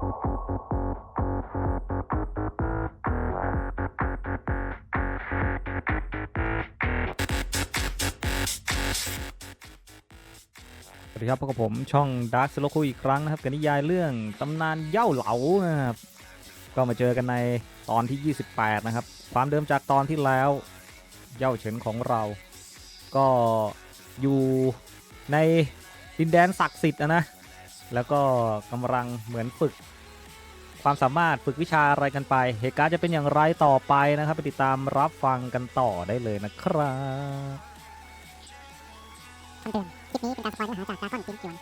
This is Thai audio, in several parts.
สวัสดีครับพบกับผมช่อง Dark s l o k u อีกครั้งนะครับกับนิยายเรื่องตำนานเย้าเหลานะครับก็มาเจอกันในตอนที่ 28 นะครับ ความเดิมจากตอนที่แล้ว เย้าเฉินของเรา ก็อยู่ในดินแดนศักดิ์สิทธิ์นะ แล้วก็กำลังเหมือนฝึก ความสามารถฝึกวิชาอะไรกันไป เหตุการณ์จะเป็นอย่างไรต่อไปนะครับ ไปติดตามรับฟังกันต่อได้เลยนะครับคำเตือนคลิปนี้เป็นการสปอยเนื้อหาจากดราก้นจิ้นจวน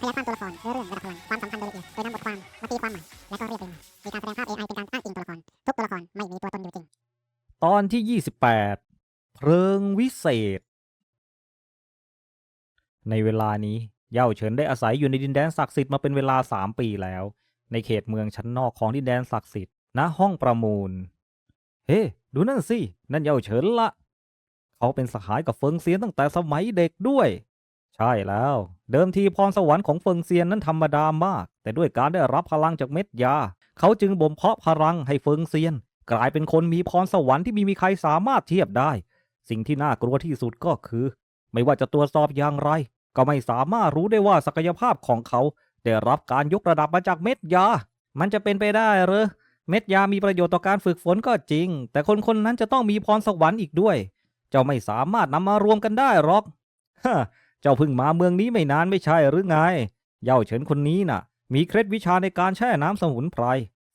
ขยายามตัวละครเรื่องระดับพลังความสัมพันธ์โดยละเอียดโดยนำบทความมาตีความใหม่และก็เรียบเรียงมีการแสดงภาพ AI เป็นการอ้างอิงตัวละครทุกตัวละครไม่มีตัวตนอยู่จริง ตอนที่ 28 เพลิงวิเศษ ในเวลานี้เย่าเฉินได้อาศัยอยู่ในดินแดนศักดิ์สิทธิ์มาเป็นเวลา 3 ปีแล้ว ในเขตเมืองชั้นนอกของดินแดนศักดิ์สิทธิ์ณห้องประมูล เฮ้ ดูนั่นสิ นั่นเย่าเฉินละ เขาเป็นสหายกับเฟิงเซียนตั้งแต่สมัยเด็กด้วย ใช่แล้ว เดิมทีพรสวรรค์ของเฟิงเซียนนั้นธรรมดามาก แต่ด้วยการได้รับพลังจากเม็ดยา เขาจึงบ่มเพาะพลังให้เฟิงเซียน กลายเป็นคนมีพรสวรรค์ที่มีมีใครสามารถเทียบได้ สิ่งที่น่ากลัวที่สุดก็คือ ไม่ว่าจะตรวจสอบอย่างไร ก็ไม่สามารถรู้ได้ว่าศักยภาพของเขา ได้รับการยกระดับมาจากเม็ดยา มันจะเป็นไปได้เหรอเม็ดยามีประโยชน์ต่อการฝึกฝนก็จริง แต่คนคนนั้นจะต้องมีพรสวรรค์อีกด้วย เจ้าไม่สามารถนำมารวมกันได้หรอกฮะเจ้าเพิ่งมาเมืองนี้ไม่นานไม่ใช่หรือไง เย่าเฉินคนนี้น่ะ มีเคล็ดวิชาในการแช่น้ำสมุนไพร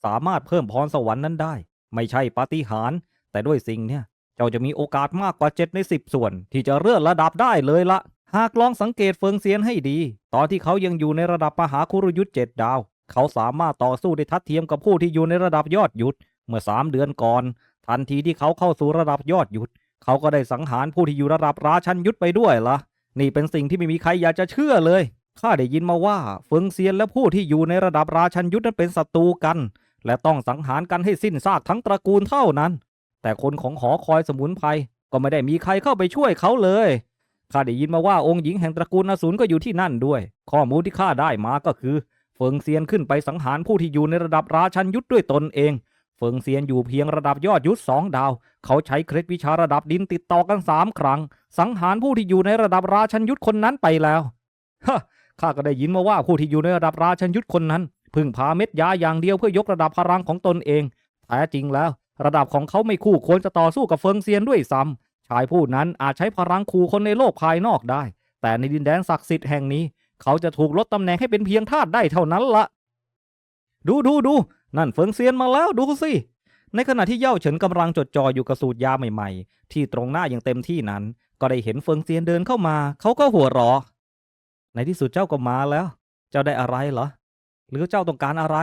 สามารถเพิ่มพรสวรรค์นั้นได้ ไม่ใช่ปาฏิหาริย์แต่ด้วยสิ่งเนี่ย เจ้าจะมีโอกาสมากกว่า7ใน10ส่วน ที่จะเลื่อนระดับได้เลยละ หากลองสังเกตเฟิงเซียนให้ดี ตอนที่เขายังอยู่ในระดับมหาคุรยุทธ์เจ็ดดาว เขาสามารถต่อสู้ได้ทัดเทียมกับผู้ที่อยู่ในระดับยอดยุทธเมื่อ3เดือนก่อน ทันทีที่เขาเข้าสู่ระดับยอดยุทธเขาก็ได้สังหารผู้ที่อยู่ระดับราชันยุทธไปด้วยล่ะ นี่เป็นสิ่งที่ไม่มีใครอยากจะเชื่อเลยข้าได้ยินมาว่าเฟิงเซียนและผู้ที่อยู่ในระดับราชันยุทธนั้นเป็นศัตรูกัน และต้องสังหารกันให้สิ้นซากทั้งตระกูลเท่านั้น แต่คนของหอคอยสมุนไพรก็ไม่ได้มีใครเข้าไปช่วยเขาเลย ข้าได้ยินมาว่าองค์หญิงแห่งตระกูลอสูรก็อยู่ที่นั่นด้วย ข้อมูลที่ข้าได้มาก็คือ เฟิงเซียนขึ้นไปสังหารผู้ที่อยู่ในระดับราชันยุทธด้วยตนเอง เฟิงเซียนอยู่เพียงระดับยอดยุทธสองดาว เขาใช้เคล็ดวิชาระดับดินติดต่อกันสามครั้ง สังหารผู้ที่อยู่ในระดับราชันยุทธคนนั้นไปแล้วฮะข้าก็ได้ยินมาว่าผู้ที่อยู่ในระดับราชันยุทธคนนั้นพึ่งพาเม็ดยาอย่างเดียวเพื่อยกระดับพลังของตนเองแท้จริงแล้ว ระดับของเขาไม่คู่ควรจะต่อสู้กับเฟิงเซียนด้วยซ้ำ ชายผู้นั้นอาจใช้พลังขู่คนในโลกภายนอกได้ แต่ในดินแดนศักดิ์สิทธิ์แห่งนี้ เขาจะถูกลดตำแหน่งให้เป็นเพียงทาสได้เท่านั้นละดูดูดูนั่นเฟิงเซียนมาแล้วดูสิในขณะที่เย่าเฉินกำลังจดจ่ออยู่กับสูตรยาใหม่ๆ ที่ตรงหน้าอย่างเต็มที่นั้น ก็ได้เห็นเฟิงเซียนเดินเข้ามา เขาก็หัวเราะในที่สุดเจ้าก็มาแล้ว เจ้าได้อะไรเหรอ หรือเจ้าต้องการอะไร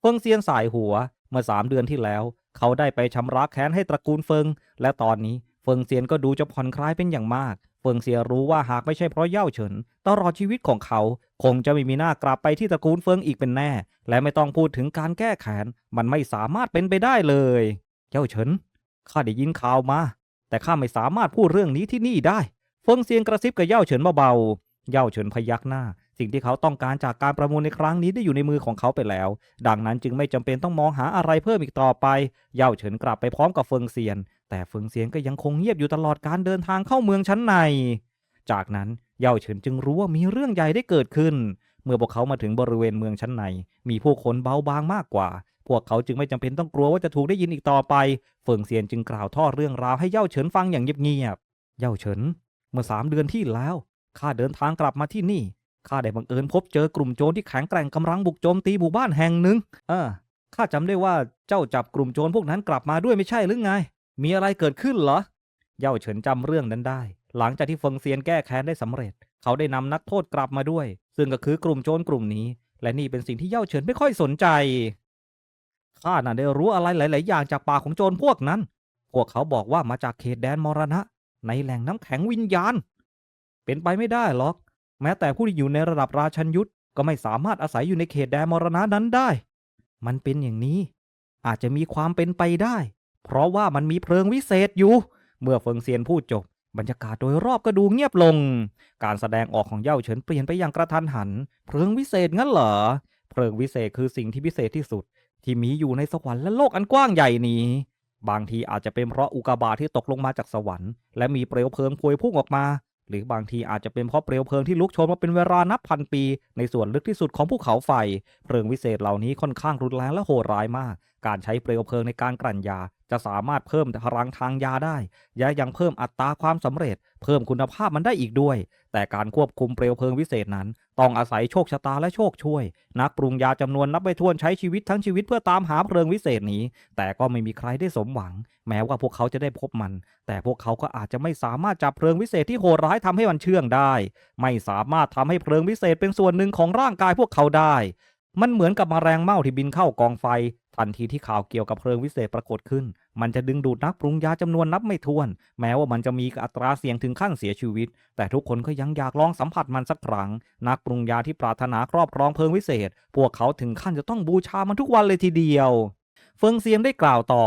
เฟิงเซียนสายหัวเมื่อสามเดือนที่แล้ว เขาได้ไปชำระแค้นให้ตระกูลเฟิง และตอนนี้ เฟิงเซียนก็ดูจะผ่อนคลายเป็นอย่างมาก เฟิงเซียรู้ว่าหากไม่ใช่เพราะเย่าเฉิน ตลอดชีวิตของเขา คงจะไม่มีหน้ากลับไปที่ตระกูลเฟิงอีกเป็นแน่ และไม่ต้องพูดถึงการแก้แค้นมันไม่สามารถเป็นไปได้เลยเจ้าเฉินข้าได้ยินข่าวมา แต่ข้าไม่สามารถพูดเรื่องนี้ที่นี่ได้ เฟิงเซียนกระซิบกับเย่าเฉินเบาๆเย่าเฉินพยักหน้า สิ่งที่เขาต้องการจากการประมูลในครั้งนี้ได้อยู่ในมือของเขาไปแล้ว ดังนั้นจึงไม่จำเป็นต้องมองหาอะไรเพิ่มอีกต่อไป เย่าเฉินกลับไปพร้อมกับเฟิงเซียน แต่เฟิงเซียนก็ยังคงเงียบอยู่ตลอดการเดินทางเข้าเมืองชั้นใน จากนั้นเย่าเฉินจึงรู้ว่ามีเรื่องใหญ่ได้เกิดขึ้น เมื่อพวกเขามาถึงบริเวณเมืองชั้นใน มีผู้คนเบาบางมากกว่า พวกเขาจึงไม่จำเป็นต้องกลัวว่าจะถูกได้ยินอีกต่อไป เฟิงเซียนจึงกล่าวทอดเรื่องราวให้เย่าเฉินฟังอย่างเงียบๆ เย่าเฉิน เมื่อสามเดือนที่แล้วข้าเดินทางกลับมาที่นี่ ข้าได้บังเอิญพบเจอกลุ่มโจรที่แข็งแกร่งกำลังบุกโจมตีหมู่บ้านแห่งหนึ่งเออข้าจำได้ว่าเจ้าจับกลุ่มโจรพวกนั้นกลับมาด้วยไม่ใช่หรือไง มีอะไรเกิดขึ้นเหรอ เย่าเฉินจำเรื่องนั้นได้ หลังจากที่เฟิงเซียนแก้แค้นได้สำเร็จ เขาได้นำนักโทษกลับมาด้วย ซึ่งก็คือกลุ่มโจรกลุ่มนี้ และนี่เป็นสิ่งที่เย่าเฉินไม่ค่อยสนใจ ข้าน่ะได้รู้อะไรหลาย ๆ อย่างจากปากของโจรพวกนั้น พวกเขาบอกว่ามาจากเขตแดนมรณะ ในแหล่งน้ำแข็งวิญญาณ เป็นไปไม่ได้หรอก แม้แต่ผู้ที่อยู่ในระดับราชันยุทธก็ไม่สามารถอาศัยอยู่ในเขตแดนมรณะนั้นได้ มันเป็นอย่างนี้ อาจจะมีความเป็นไปได้ เพราะว่ามันมีเพลิงวิเศษอยู่ เมื่อเฟิงเซียนพูดจบบรรยากาศโดยรอบก็ดูเงียบลง การแสดงออกของเย่าเฉินเปลี่ยนไปอย่างกระทันหัน เพลิงวิเศษงั้นเหรอ เพลิงวิเศษคือสิ่งที่พิเศษที่สุด ที่มีอยู่ในสวรรค์และโลกอันกว้างใหญ่นี้ บางทีอาจจะเป็นเพราะอุกกาบาตที่ตกลงมาจากสวรรค์ และมีเปลวเพลิงพวยพุ่งออกมา หรือบางทีอาจจะเป็นเพราะเปลวเพลิงที่ลุกโชนมาเป็นเวลานับพันปี ในส่วนลึกที่สุดของภูเขาไฟ เพลิงวิเศษเหล่านี้ค่อนข้างรุนแรงและโหดร้ายมาก การใช้เปลวเพลิงในการกลั่นยา จะสามารถเพิ่มพลังทางยาได้และยังเพิ่มอัตราความสำเร็จ เพิ่มคุณภาพมันได้อีกด้วย แต่การควบคุมเปลวเพลิงวิเศษนั้น ต้องอาศัยโชคชะตาและโชคช่วย นักปรุงยาจำนวนนับไปถ้วนใช้ชีวิตทั้งชีวิตเพื่อตามหาเพลิงวิเศษนี้ แต่ก็ไม่มีใครได้สมหวัง แม้ว่าพวกเขาจะได้พบมัน แต่พวกเขาก็อาจจะไม่สามารถจับเพลิงวิเศษที่โหดร้ายทำให้มันเชื่องได้ ไม่สามารถทำให้เพลิงวิเศษเป็นส่วนหนึ่งของร่างกายพวกเขาได้มันเหมือนกับมแมลงเม่าที่บินเข้ากองไฟ ทันทีที่ข่าวเกี่ยวกับเพลิงวิเศษปรากฏขึ้น มันจะดึงดูดนักปรุงยาจำนวนนับไม่ถ้วน แม้ว่ามันจะมีอัตราเสี่ยงถึงขั้นเสียชีวิต แต่ทุกคนก็ยังอยากลองสัมผัสมันสักครั้ง นักปรุงยาที่ปรารถนาครอบครองเพลิงวิเศษ พวกเขาถึงขั้นจะต้องบูชามันทุกวันเลยทีเดียว เฟิงเซียมได้กล่าวต่อ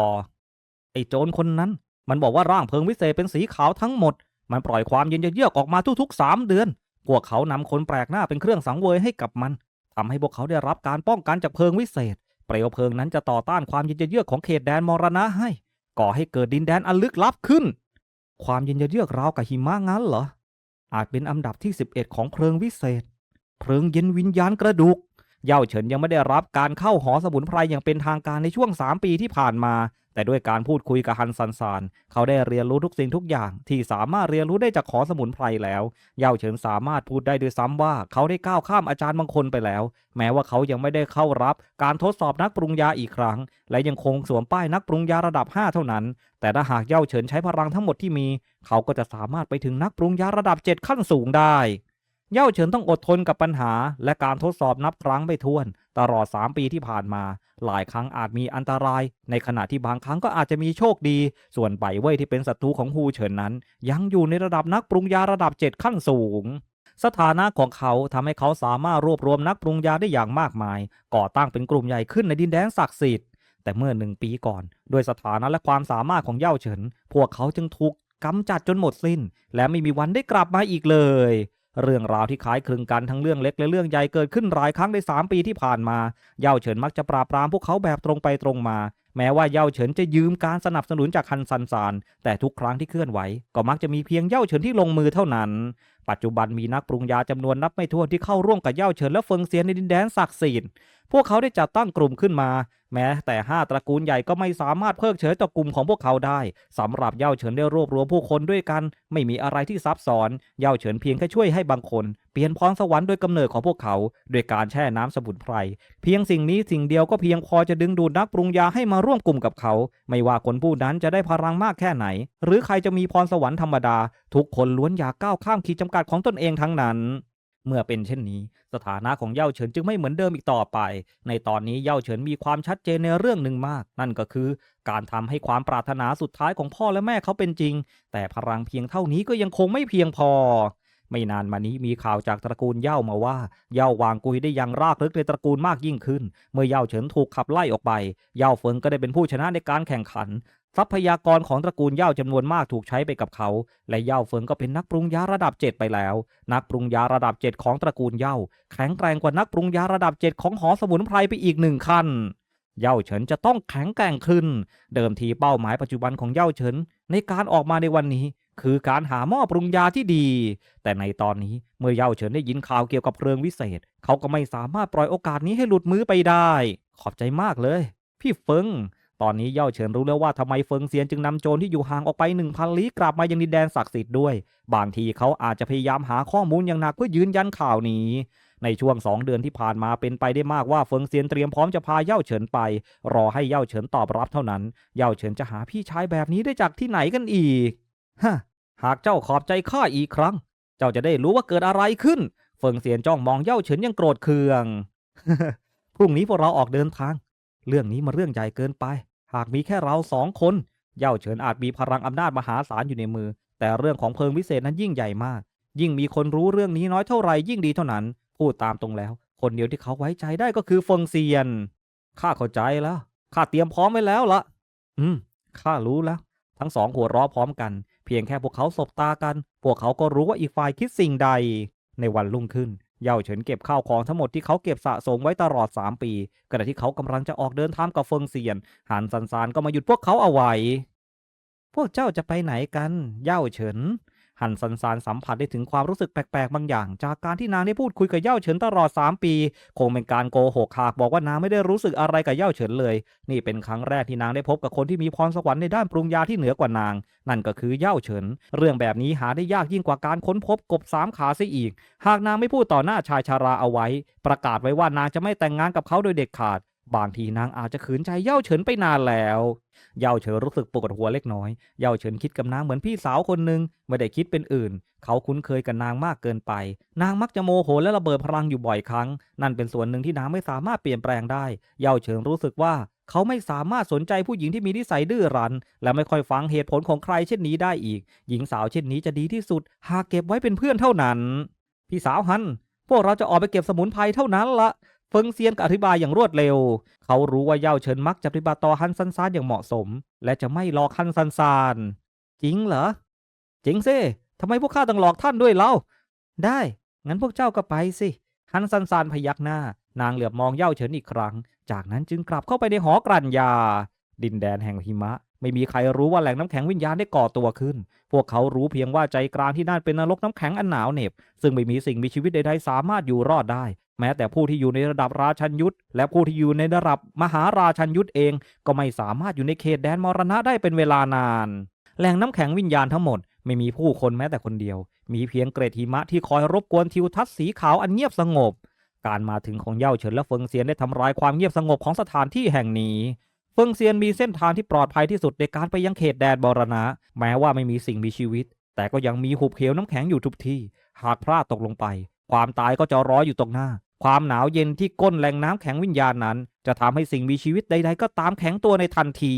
ไอ้โจรคนนั้น มันบอกว่าร่างเพลิงวิเศษเป็นสีขาวทั้งหมด มันปล่อยความเย็นเยือกออกมาทุกๆ3เดือน พวกเขานำคนแปลกหน้าเป็นเครื่องสังเวยให้กับมันทำให้พวกเขาได้รับการป้องกันจากเพลิงวิเศษ เปลวเพลิงนั้นจะต่อต้านความเย็นเยือกของเขตแดนมรณะให้ ก่อให้เกิดดินแดนอันลึกลับขึ้น ความเย็นเยือกราวกับหิมะงั้นเหรออาจเป็นอันดับที่ 11 ของเพลิงวิเศษ เพลิงเย็นวิญญาณกระดูก เย่าเฉินยังไม่ได้รับการเข้าหอสมุนไพรอย่างเป็นทางการในช่วง 3 ปีที่ผ่านมา แต่ด้วยการพูดคุยกับฮันซันซาน เขาได้เรียนรู้ทุกสิ่งทุกอย่าง ที่สามารถเรียนรู้ได้จากหอสมุนไพรแล้ว เย่าเฉินสามารถพูดได้ด้วยซ้ำว่าเขาได้ก้าวข้ามอาจารย์บางคนไปแล้ว แม้ว่าเขายังไม่ได้เข้ารับการทดสอบนักปรุงยาอีกครั้ง และยังคงสวมป้ายนักปรุงยาระดับ 5 เท่านั้น แต่ถ้าหากเย่าเฉินใช้พลังทั้งหมดที่มี เขาก็จะสามารถไปถึงนักปรุงยาระดับ 7 ขั้นสูงได้ เย่าเฉินต้องอดทนกับปัญหา และการทดสอบนับครั้งไม่ถ้วน ตลอด 3 ปีที่ผ่านมา หลายครั้งอาจมีอันตราย ในขณะที่บางครั้งก็อาจจะมีโชคดี ส่วนไบเว่ยที่เป็นศัตรูของฮูเฉินนั้น ยังอยู่ในระดับนักปรุงยาระดับ 7 ขั้นสูงสถานะของเขาทำให้เขาสามารถรวบรวมนักปรุงยาได้อย่างมากมาย ก่อตั้งเป็นกลุ่มใหญ่ขึ้นในดินแดนศักดิ์สิทธิ์ แต่เมื่อหนึ่งปีก่อน ด้วยสถานะและความสามารถของเย่าเฉิน พวกเขาจึงถูกกำจัดจนหมดสิ้น และไม่มีวันได้กลับมาอีกเลย เรื่องราวที่คล้ายคลึงกันทั้งเรื่องเล็กและเรื่องใหญ่เกิดขึ้นหลายครั้งใน 3 ปีที่ผ่านมา เย่าเฉินมักจะปราบปรามพวกเขาแบบตรงไปตรงมา แม้ว่าเย่าเฉินจะยืมการสนับสนุนจากฮันซันซาน แต่ทุกครั้งที่เคลื่อนไหว ก็มักจะมีเพียงเย่าเฉินที่ลงมือเท่านั้น ปัจจุบันมีนักปรุงยาจำนวนนับไม่ถ้วนที่เข้าร่วมกับเย่าเฉินและเฟิงเซียนในดินแดนศักดิ์สิทธิ์ พวกเขาได้จัดตั้งกลุ่มขึ้นมา แม้แต่ห้าตระกูลใหญ่ก็ไม่สามารถเพิกเฉยต่อกลุ่มของพวกเขาได้สำหรับเย่าเฉินได้รวบรวมผู้คนด้วยกัน ไม่มีอะไรที่ซับซ้อน เย่าเฉินเพียงแค่ช่วยให้บางคน เปลี่ยนพรสวรรค์โดยกำเนิดของพวกเขาด้วยการแช่น้ำสมุนไพร เพียงสิ่งนี้สิ่งเดียวก็เพียงพอจะดึงดูดนักปรุงยาให้มาร่วมกลุ่มกับเขา ไม่ว่าคนผู้นั้นจะได้พลังมากแค่ไหน หรือใครจะมีพรสวรรค์ธรรมดา ทุกคนล้วนอยากก้าวข้ามขีดจำกัดของตนเองทั้งนั้น เมื่อเป็นเช่นนี้ สถานะของเย่าเฉินจึงไม่เหมือนเดิมอีกต่อไป ในตอนนี้เย่าเฉินมีความชัดเจนในเรื่องหนึ่งมาก นั่นก็คือ การทำให้ความปรารถนาสุดท้ายของพ่อและแม่เขาเป็นจริง แต่พลังเพียงเท่านี้ก็ยังคงไม่เพียงพอไม่นานมานี้มีข่าวจากตระกูลเย่ามาว่า เย่าวางกุยได้ยังรากลึกในตระกูลมากยิ่งขึ้น เมื่อเย่าเฉินถูกขับไล่ออกไป เย่าเฟิงก็ได้เป็นผู้ชนะในการแข่งขัน ทรัพยากรของตระกูลเย่าจำนวนมากถูกใช้ไปกับเขา และเย่าเฟิงก็เป็นนักปรุงยาระดับ 7 ไปแล้ว นักปรุงยาระดับ 7 ของตระกูลเย่าแข็งแกร่งกว่านักปรุงยาระดับ 7 ของหอสมุนไพรไปอีกหนึ่งขั้นเย่าเฉินจะต้องแข็งแกร่งขึ้น เดิมทีเป้าหมายปัจจุบันของเย่าเฉินในการออกมาในวันนี้ คือการหาหม้อปรุงยาที่ดี แต่ในตอนนี้เมื่อเย่าเฉินได้ยินข่าวเกี่ยวกับเพลิงวิเศษ เขาก็ไม่สามารถปล่อยโอกาสนี้ให้หลุดมือไปได้ ขอบใจมากเลย พี่เฟิง ตอนนี้เย่าเฉินรู้แล้วว่าทำไมเฟิงเซียนจึงนำโจรที่อยู่ห่างออกไปหนึ่งพันลี้กลับมายังดินแดนศักดิ์สิทธิ์ด้วย บางทีเขาอาจจะพยายามหาข้อมูลอย่างหนักเพื่อยืนยันข่าวนี้ ในช่วงสองเดือนที่ผ่านมาเป็นไปได้มากว่าเฟิงเซียนเตรียมพร้อมจะพาเย่าเฉินไป รอให้เย่าเฉินตอบรับเท่านั้น เย่าเฉินจะหาพี่ชายแบบนี้ได้จากที่ไหนกันอีกฮะหากเจ้าขอบใจข้าอีกครั้ง เจ้าจะได้รู้ว่าเกิดอะไรขึ้น เฟิงเซียนจ้องมองเย่าเฉินยังโกรธเคืองพรุ่งนี้พวกเราออกเดินทาง เรื่องนี้มันเรื่องใหญ่เกินไป หากมีแค่เราสองคน เย่าเฉินอาจมีพลังอำนาจมหาศาลอยู่ในมือ แต่เรื่องของเพลิงวิเศษนั้นยิ่งใหญ่มาก ยิ่งมีคนรู้เรื่องนี้น้อยเท่าไหร่ยิ่งดีเท่านั้น พูดตามตรงแล้ว คนเดียวที่เขาไว้ใจได้ก็คือเฟิงเซียน ข้าเข้าใจแล้ว ข้าเตรียมพร้อมไว้แล้วละอืม ข้ารู้แล้ว ทั้งสองหัวเราะพร้อมกัน เพียงแค่พวกเขาสบตากัน พวกเขาก็รู้ว่าอีกฝ่ายคิดสิ่งใด ในวันรุ่งขึ้น เย่าเฉินเก็บข้าวของทั้งหมดที่เขาเก็บสะสมไว้ตลอด 3 ปีขณะที่เขากำลังจะออกเดินทางกับเฟิงเซียนหันซันซานก็มาหยุดพวกเขาเอาไว้ พวกเจ้าจะไปไหนกัน เย่าเฉิน หันซันซานสัมผัสได้ถึงความรู้สึกแปลกๆบางอย่าง จากการที่นางได้พูดคุยกับเย่าเฉินตลอด 3 ปี คงเป็นการโกหกหากบอกว่านางไม่ได้รู้สึกอะไรกับเย่าเฉินเลย นี่เป็นครั้งแรกที่นางได้พบกับคนที่มีพรสวรรค์ในด้านปรุงยาที่เหนือกว่านาง นั่นก็คือเย่าเฉิน เรื่องแบบนี้หาได้ยากยิ่งกว่าการค้นพบกบสามขาเสียอีก หากนางไม่พูดต่อหน้าชายชาราเอาไว้ ประกาศไว้ว่านางจะไม่แต่งงานกับเขาโดยเด็ดขาด บางทีนางอาจจะขืนใจเย่าเฉินไปนานแล้ว เย่าเฉินรู้สึกปวดหัวเล็กน้อย เย่าเฉินคิดกับนางเหมือนพี่สาวคนหนึ่งไม่ได้คิดเป็นอื่น เขาคุ้นเคยกับนางมากเกินไป นางมักจะโมโหและระเบิดพลังอยู่บ่อยครั้ง นั่นเป็นส่วนหนึ่งที่นางไม่สามารถเปลี่ยนแปลงได้ เย่าเฉินรู้สึกว่าเขาไม่สามารถสนใจผู้หญิงที่มีนิสัยดื้อรั้น และไม่ค่อยฟังเหตุผลของใครเช่นนี้ได้อีก หญิงสาวเช่นนี้จะดีที่สุด หากเก็บไว้เป็นเพื่อนเท่านั้น พี่สาวฮัน พวกเราจะออกไปเก็บสมุนไพรเท่านั้นละ เฟิงเซียนก็อธิบายอย่างรวดเร็ว เขารู้ว่าเย่าเฉินมักจะปฏิบัติต่อฮันซันซานอย่างเหมาะสม และจะไม่หลอกฮันซันซาน จริงเหรอ จริงสิทำไมพวกข้าต้องหลอกท่านด้วยเล่า ได้ งั้นพวกเจ้าก็ไปสิ ฮันซันซานพยักหน้า นางเหลือบมองเย่าเฉินอีกครั้ง จากนั้นจึงกลับเข้าไปในหอกลั่นยา ดินแดนแห่งหิมะ ไม่มีใครรู้ว่าแหล่งน้ำแข็งวิญญาณได้ก่อตัวขึ้น พวกเขารู้เพียงว่าใจกลางที่นั่นเป็นนรกน้ำแข็งอันหนาวเหน็บ ซึ่งไม่มีสิ่งมีชีวิตใดๆสามารถอยู่รอดได้ แม้แต่ผู้ที่อยู่ในระดับราชันยุทธและผู้ที่อยู่ในระดับมหาราชันยุทธเอง ก็ไม่สามารถอยู่ในเขตแดนมรณะได้เป็นเวลานาน แหล่งน้ำแข็งวิญญาณทั้งหมดไม่มีผู้คนแม้แต่คนเดียว มีเพียงเกรดหิมะที่คอยรบกวนทิวทัศน์สีขาวอันเงียบสงบ การมาถึงของเย่าเฉินและเฟิงเซียนได้ทำลายความเงียบสงบของสถานที่แห่งนี้เฟิงเซียนมีเส้นทางที่ปลอดภัยที่สุดในการไปยังเขตแดนบรณะ แม้ว่าไม่มีสิ่งมีชีวิต แต่ก็ยังมีหุบเหวน้ำแข็งอยู่ทุกที่ หากพลาดตกลงไป ความตายก็จะรออยู่ตรงหน้า ความหนาวเย็นที่ก้นแหล่งน้ำแข็งวิญญาณนั้น จะทำให้สิ่งมีชีวิตใดๆ ก็ตามแข็งตัวในทันที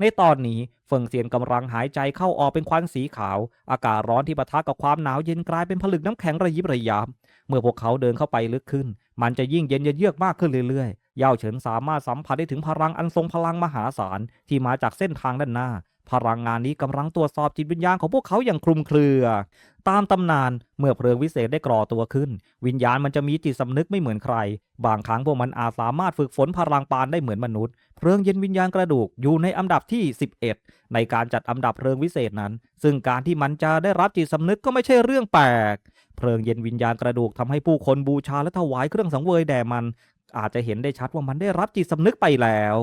ในตอนนี้เฟิงเซียนกำลังหายใจเข้าออกเป็นควันสีขาว อากาศร้อนที่ปะทะกับความหนาวเย็นกลายเป็นผลึกน้ำแข็งระยิบระยับเมื่อพวกเขาเดินเข้าไปลึกขึ้น มันจะยิ่งเย็นเยือกมากขึ้นเรื่อยๆ เย่าเฉินสามารถสัมผัสได้ถึงพลังอันทรงพลังมหาศาลที่มาจากเส้นทางด้านหน้า พลังงานนี้กำลังตรวจสอบจิตวิญญาณของพวกเขาอย่างคลุมเครือ ตามตำนานเมื่อเพลิงวิเศษได้กรอตัวขึ้น วิญญาณมันจะมีจิตสำนึกไม่เหมือนใคร บางครั้งพวกมันอาจสามารถฝึกฝนพลังปานได้เหมือนมนุษย์ เพลิงเย็นวิญญาณกระดูกอยู่ในอันดับที่ 11 ในการจัดอันดับเพลิงวิเศษนั้น ซึ่งการที่มันจะได้รับจิตสำนึกก็ไม่ใช่เรื่องแปลก เพลิงเย็นวิญญาณกระดูกทำให้ผู้คนบูชาและถวายเครื่องสังเวยแด่มัน อาจจะเห็นได้ชัดว่ามันได้รับจิตสำนึกไปแล้ว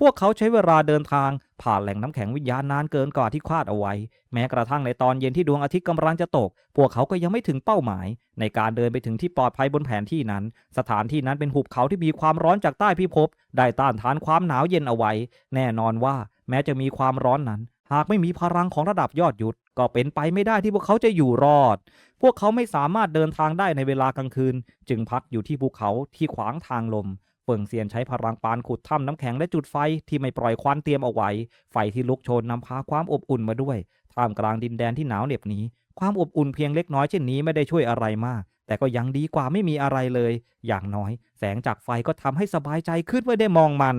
พวกเขาใช้เวลาเดินทาง ผ่านแหล่งน้ำแข็งวิญญาณนานเกินกว่าที่คาดเอาไว้ แม้กระทั่งในตอนเย็นที่ดวงอาทิตย์กำลังจะตก พวกเขาก็ยังไม่ถึงเป้าหมาย ในการเดินไปถึงที่ปลอดภัยบนแผนที่นั้น สถานที่นั้นเป็นหุบเขาที่มีความร้อนจากใต้พิภพได้ต้านทานความหนาวเย็นเอาไว้ แน่นอนว่าแม้จะมีความร้อนนั้น หากไม่มีพลังของระดับยอดยุทธก็เป็นไปไม่ได้ที่พวกเขาจะอยู่รอด พวกเขาไม่สามารถเดินทางได้ในเวลากลางคืน จึงพักอยู่ที่ภูเขาที่ขวางทางลม เฟิงเซียนใช้พลังปานขุดถ้ำน้ำแข็งและจุดไฟที่ไม่ปล่อยควันเตรียมเอาไว้ ไฟที่ลุกโชนนำพาความอบอุ่นมาด้วยท่ามกลางดินแดนที่หนาวเหน็บนี้ ความอบอุ่นเพียงเล็กน้อยเช่นนี้ไม่ได้ช่วยอะไรมาก แต่ก็ยังดีกว่าไม่มีอะไรเลย อย่างน้อย แสงจากไฟก็ทำให้สบายใจขึ้นเมื่อได้มองมัน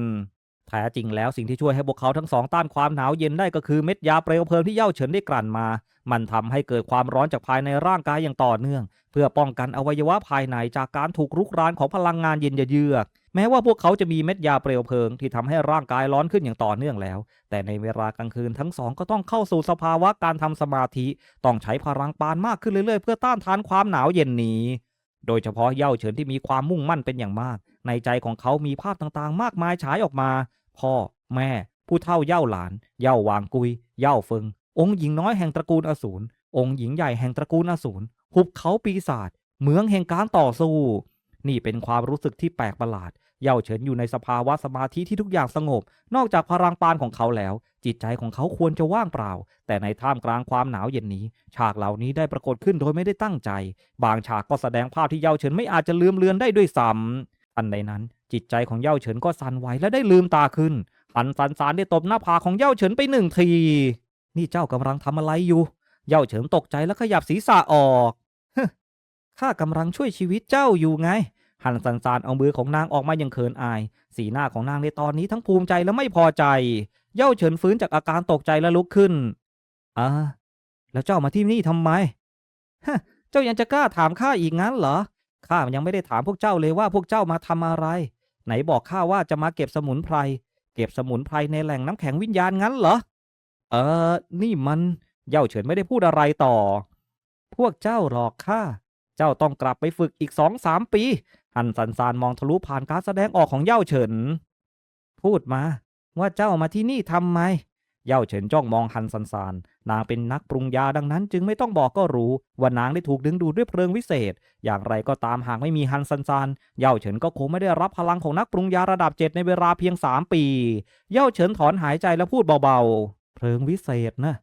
แท้จริงแล้วสิ่งที่ช่วยให้พวกเขาทั้งสองต้านความหนาวเย็นได้ก็คือเม็ดยาเปลวเพลิงที่เย่าเฉินได้กลั่นมา มันทำให้เกิดความร้อนจากภายในร่างกายอย่างต่อเนื่อง เพื่อป้องกันอวัยวะภายในจากการถูกรุกรานของพลังงานเย็นเยือก แม้ว่าพวกเขาจะมีเม็ดยาเปลวเพลิงที่ทำให้ร่างกายร้อนขึ้นอย่างต่อเนื่องแล้ว แต่ในเวลากลางคืนทั้งสองก็ต้องเข้าสู่สภาวะการทำสมาธิ ต้องใช้พลังปานมากขึ้นเรื่อยๆ เพื่อต้านทานความหนาวเย็นนี้ โดยเฉพาะเย่าเฉินที่มีความมุ่งมั่นเป็นอย่างมาก ในใจของเขามีภาพต่างๆ มากมายฉายออกมา พ่อ แม่ ผู้เฒ่าเย่าหลาน เย่าวางกุย เย่าเฟิง องค์หญิงน้อยแห่งตระกูลอสูร องค์หญิงใหญ่แห่งตระกูลอสูร หุบเขาปีศาจ เมืองแห่งการต่อสู้ นี่เป็นความรู้สึกที่แปลกประหลาด เย่าเฉินอยู่ในสภาวะสมาธิที่ทุกอย่างสงบ นอกจากพลังปานของเขาแล้ว จิตใจของเขาควรจะว่างเปล่า แต่ในท่ามกลางความหนาวเย็นนี้ ฉากเหล่านี้ได้ปรากฏขึ้นโดยไม่ได้ตั้งใจ บางฉากก็แสดงภาพที่เย่าเฉินไม่อาจจะลืมเลือนได้ด้วยซ้ำอันใดนั้น จิตใจของเย่าเฉินก็สั่นไหวและได้ลืมตาขึ้นหันสันสานได้ตบหน้าผาของเย่าเฉินไปหนึ่งที นี่เจ้ากำลังทำอะไรอยู่ เย่าเฉินตกใจและขยับศีรษะออกฮึข้ากำลังช่วยชีวิตเจ้าอยู่ไง หันสันสานเอามือของนางออกมาอย่างเขินอาย สีหน้าของนางในตอนนี้ทั้งภูมิใจและไม่พอใจ เย่าเฉินฟื้นจากอาการตกใจและลุกขึ้นอ่าแล้วเจ้ามาที่นี่ทำไมฮะเจ้ายังจะกล้าถามข้าอีกงั้นเหรอข้ายังไม่ได้ถามพวกเจ้าเลยว่าพวกเจ้ามาทำอะไร ไหนบอกข้าว่าจะมาเก็บสมุนไพร เก็บสมุนไพรในแหล่งน้ำแข็งวิญญาณงั้นเหรอ เออ นี่มัน เย่าเฉินไม่ได้พูดอะไรต่อ พวกเจ้าหลอกข้า เจ้าต้องกลับไปฝึกอีกสองสามปีหันสันซานมองทะลุผ่านการแสดงออกของเย่าเฉิน พูดมาว่าเจ้ามาที่นี่ทำไม เย่าเฉินจ้องมองฮันซันซาน นางเป็นนักปรุงยาดังนั้น จึงไม่ต้องบอกก็รู้ ว่านางได้ถูกดึงดูดด้วยเพลิงวิเศษ อย่างไรก็ตามหากไม่มีฮันซันซาน เย่าเฉินก็คงไม่ได้รับพลังของนักปรุงยาระดับเจ็ดในเวลาเพียงสามปี เย่าเฉินถอนหายใจแล้วพูดเบาๆ เพลิงวิเศษนะ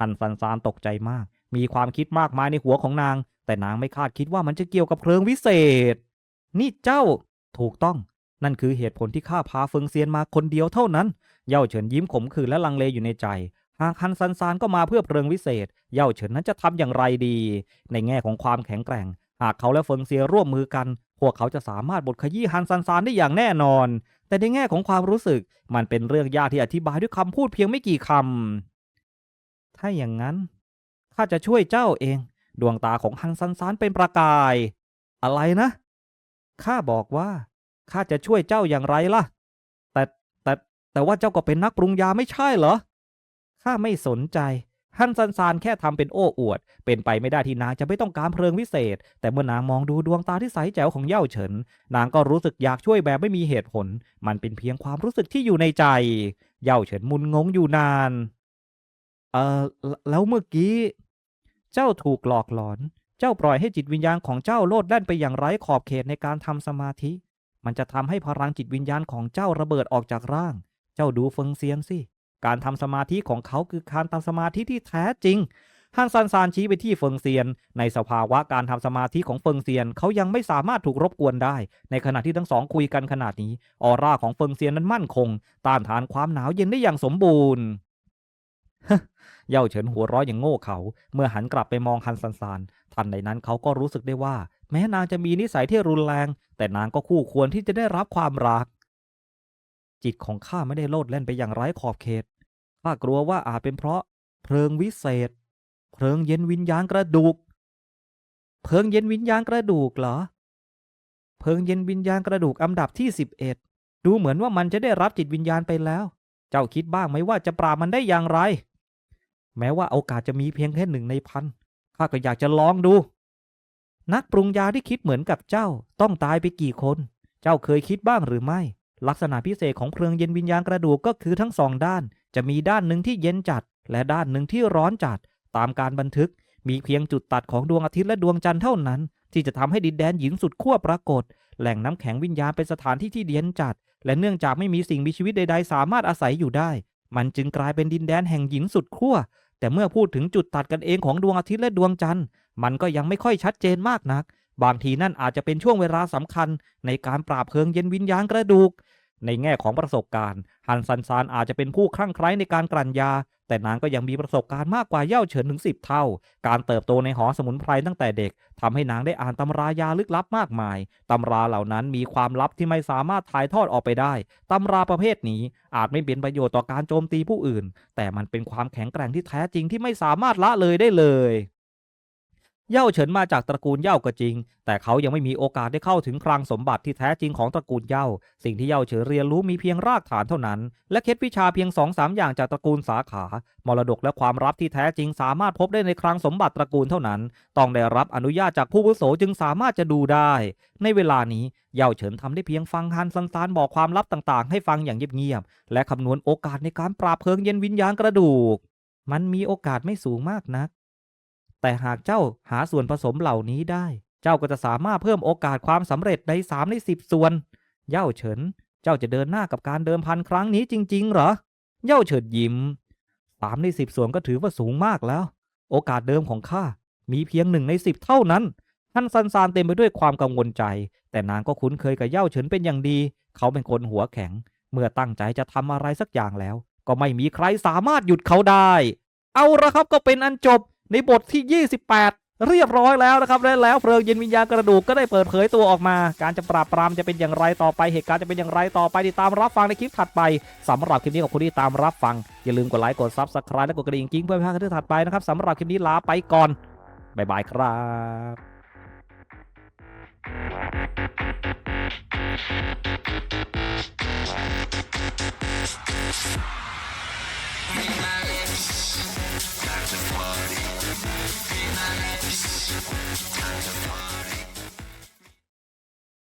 ฮันซันซานตกใจมาก มีความคิดมากมายในหัวของนาง แต่นางไม่คาดคิดว่ามันจะเกี่ยวกับเพลิงวิเศษ นี่เจ้า ถูกต้อง นั่นคือเหตุผลที่ข้าพาเฟิงเซียนมาคนเดียวเท่านั้น เย่าเฉินยิ้มขมขื่นและลังเลอยู่ในใจ หากฮันซันซานก็มาเพื่อเพลิงวิเศษ เย่าเฉินนั้นจะทำอย่างไรดี ในแง่ของความแข็งแกร่ง หากเขาและเฟิงเซียร่วมมือกัน พวกเขาจะสามารถบดขยี้ฮันซันซานได้อย่างแน่นอน แต่ในแง่ของความรู้สึก มันเป็นเรื่องยากที่อธิบายด้วยคำพูดเพียงไม่กี่คำถ้าอย่างนั้นข้าจะช่วยเจ้าเอง ดวงตาของฮันซันซานเป็นประกาย อะไรนะข้าบอกว่าข้าจะช่วยเจ้าอย่างไรล่ะ แต่แต่แต่ว่าเจ้าก็เป็นนักปรุงยาไม่ใช่เหรอข้าไม่สนใจฮันซันซานแค่ทำเป็นโอ้อวด เป็นไปไม่ได้ที่นางจะไม่ต้องการเพลิงวิเศษ แต่เมื่อนางมองดูดวงตาที่ใสแจ๋วของเย่าเฉิน นางก็รู้สึกอยากช่วยแบบไม่มีเหตุผล มันเป็นเพียงความรู้สึกที่อยู่ในใจ เย่าเฉินมุนงงอยู่นาน เออแล้วเมื่อกี้ เจ้าถูกหลอกหลอน เจ้าปล่อยให้จิตวิญญาณของเจ้าโลดแล่นไปอย่างไร้ขอบเขตในการทำสมาธิ มันจะทำให้พลังจิตวิญญาณของเจ้าระเบิดออกจากร่าง เจ้าดูเฟิงเซียนสิ การทำสมาธิของเขาคือการทำสมาธิที่แท้จริงฮันซันซานชี้ไปที่เฟิงเซียน ในสภาวะการทำสมาธิของเฟิงเซียนเขายังไม่สามารถถูกรบกวนได้ ในขณะที่ทั้งสองคุยกันขนาดนี้ ออร่าของเฟิงเซียนนั้นมั่นคง ต้านทานความหนาวเย็นได้อย่างสมบูรณ์ เย่าเฉินหัวร้อยอย่างโง่เขา เมื่อหันกลับไปมองฮันซันซานทันใดนั้นเขาก็รู้สึกได้ว่า แม้นางจะมีนิสัยที่รุนแรง แต่นางก็คู่ควรที่จะได้รับความรัก จิตของข้าไม่ได้โลดแล่นไปอย่างไร้ขอบเขตข้ากลัวว่าอาจเป็นเพราะ เพลิงวิเศษ เพลิงเย็นวิญญาณกระดูก เพลิงเย็นวิญญาณกระดูกเหรอ เพลิงเย็นวิญญาณกระดูกอันดับที่สิบเอ็ดดูเหมือนว่ามันจะได้รับจิตวิญญาณไปแล้ว เจ้าคิดบ้างไหมว่าจะปราบมันได้อย่างไร แม้ว่าโอกาสจะมีเพียงแค่หนึ่งในพันข้าก็อยากจะลองดู นักปรุงยาที่คิดเหมือนกับเจ้าต้องตายไปกี่คน เจ้าเคยคิดบ้างหรือไม่ ลักษณะพิเศษของเพลิงเย็นวิญญาณกระดูกก็คือทั้งสองด้าน จะมีด้านหนึ่งที่เย็นจัด และด้านหนึ่งที่ร้อนจัด ตามการบันทึก มีเพียงจุดตัดของดวงอาทิตย์และดวงจันทร์เท่านั้น ที่จะทำให้ดินแดนหญิงสุดขั้วปรากฏ แหล่งน้ำแข็งวิญญาณเป็นสถานที่ที่เย็นจัด และเนื่องจากไม่มีสิ่งมีชีวิตใด ๆ สามารถอาศัยอยู่ได้ มันจึงกลายเป็นดินแดนแห่งหญิงสุดขั้ว แต่เมื่อพูดถึงจุดตัดกันเองของดวงอาทิตย์และดวงจันทร์ มันก็ยังไม่ค่อยชัดเจนมากนัก บางทีนั่นอาจจะเป็นช่วงเวลาสำคัญ ในการปราบเพลิงเย็นวิญญาณกระดูก ในแง่ของประสบการณ์ ฮันซันซานอาจจะเป็นผู้คลั่งไคล้ในการกลั่นยา แต่นางก็ยังมีประสบการณ์มากกว่าเย่าเฉินถึงสิบเท่า การเติบโตในหอสมุนไพรตั้งแต่เด็กทำให้นางได้อ่านตำรายาลึกลับมากมายตำราเหล่านั้นมีความลับที่ไม่สามารถถ่ายทอดออกไปได้ตำราประเภทนี้อาจไม่เป็นประโยชน์ต่อการโจมตีผู้อื่น แต่มันเป็นความแข็งแกร่งที่แท้จริงที่ไม่สามารถละเลยได้เลย เย่าเฉินมาจากตระกูลเย่าก็จริง แต่เขายังไม่มีโอกาสได้เข้าถึงคลังสมบัติที่แท้จริงของตระกูลเย่า สิ่งที่เย่าเฉินเรียนรู้มีเพียงรากฐานเท่านั้น และเคล็ดวิชาเพียงสองสามอย่างจากตระกูลสาขา มรดกและความลับที่แท้จริงสามารถพบได้ในคลังสมบัติตระกูลเท่านั้น ต้องได้รับอนุญาตจากผู้วุโสจึงสามารถจะดูได้ ในเวลานี้เย่าเฉินทำได้เพียงฟังฮันซันซานบอกความลับต่างๆ ให้ฟังอย่างเงียบๆ และคำนวณโอกาสในการปราบเพลิงเย็นวิญญาณกระดูก มันมีโอกาสไม่สูงมากนัก แต่หากเจ้าหาส่วนผสมเหล่านี้ได้ เจ้าก็จะสามารถเพิ่มโอกาสความสำเร็จในสามในสิบส่วน เย่าเฉิน เจ้าจะเดินหน้ากับการเดิมพันครั้งนี้จริง ๆ เหรอ เย่าเฉินยิ้มสามในสิบส่วนก็ถือว่าสูงมากแล้ว โอกาสเดิมของข้ามีเพียงหนึ่งในสิบเท่านั้นท่านซันซานเต็มไปด้วยความกังวลใจ แต่นางก็คุ้นเคยกับเย่าเฉินเป็นอย่างดี เขาเป็นคนหัวแข็ง เมื่อตั้งใจจะทำอะไรสักอย่างแล้ว ก็ไม่มีใครสามารถหยุดเขาได้ เอาละครับก็เป็นอันจบ ในบทที่ 28 เรียบร้อยแล้วนะครับแล้วเพลิงเย็นวิญญาณกระดูกก็ได้เปิดเผยตัวออกมา การจะปราบปรามจะเป็นอย่างไรต่อไปเหตุการณ์จะเป็นอย่างไรต่อไปติดตามรับฟังในคลิปถัดไปสำหรับคลิปนี้ขอบคุณที่ตามรับฟัง อย่าลืมกดไลค์กดซับสไครต์และกดกระดิ่งกิ้งเพื่อไม่พลาดคลิปถัดไปนะครับสำหรับคลิปนี้ลาไปก่อนบ๊ายบายครับ Time to party. Time to party.